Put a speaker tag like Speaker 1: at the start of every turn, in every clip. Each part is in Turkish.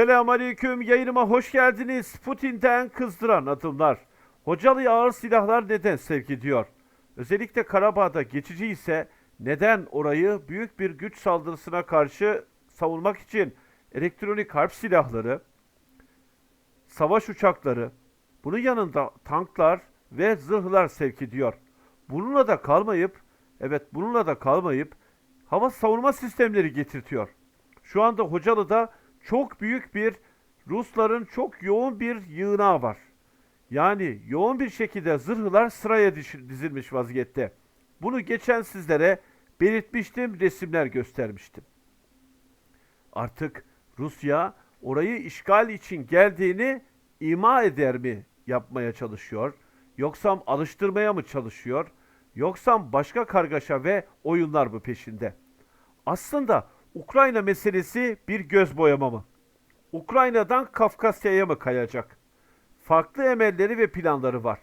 Speaker 1: Selamünaleyküm yayınıma hoş geldiniz. Putin'den kızdıran adımlar. Hocalı'ya ağır silahlar neden sevk ediyor? Özellikle Karabağ'da geçici ise neden orayı büyük bir güç saldırısına karşı savunmak için elektronik harp silahları, savaş uçakları, bunun yanında tanklar ve zırhlar sevk ediyor. Bununla da kalmayıp, evet bununla da kalmayıp hava savunma sistemleri getirtiyor. Şu anda Hocalı'da çok büyük bir Rusların çok yoğun bir yığınağı var. Yani yoğun bir şekilde zırhlar sıraya dizilmiş vaziyette. Bunu geçen sizlere belirtmiştim, resimler göstermiştim. Artık Rusya orayı işgal için geldiğini ima eder mi yapmaya çalışıyor? Yoksa alıştırmaya mı çalışıyor? Yoksa başka kargaşa ve oyunlar mı peşinde? Aslında Ukrayna meselesi bir göz boyama mı? Ukrayna'dan Kafkasya'ya mı kayacak? Farklı emelleri ve planları var.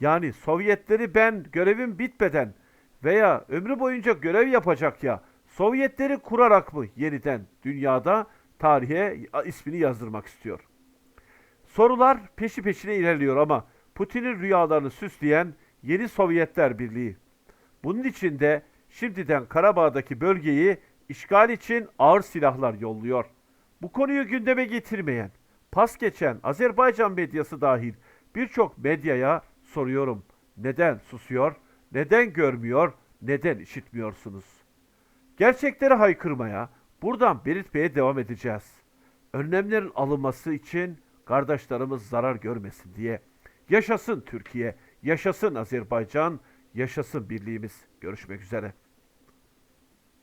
Speaker 1: Yani Sovyetleri ben görevim bitmeden veya ömrü boyunca görev yapacak ya Sovyetleri kurarak mı yeniden dünyada tarihe ismini yazdırmak istiyor? Sorular peşi peşine ilerliyor ama Putin'in rüyalarını süsleyen yeni Sovyetler Birliği. Bunun için de şimdiden Karabağ'daki bölgeyi işgal için ağır silahlar yolluyor. Bu konuyu gündeme getirmeyen, pas geçen Azerbaycan medyası dahil birçok medyaya soruyorum. Neden susuyor, neden görmüyor, neden işitmiyorsunuz? Gerçekleri haykırmaya, buradan belirtmeye devam edeceğiz. Önlemlerin alınması için kardeşlerimiz zarar görmesin diye. Yaşasın Türkiye, yaşasın Azerbaycan, yaşasın birliğimiz. Görüşmek üzere.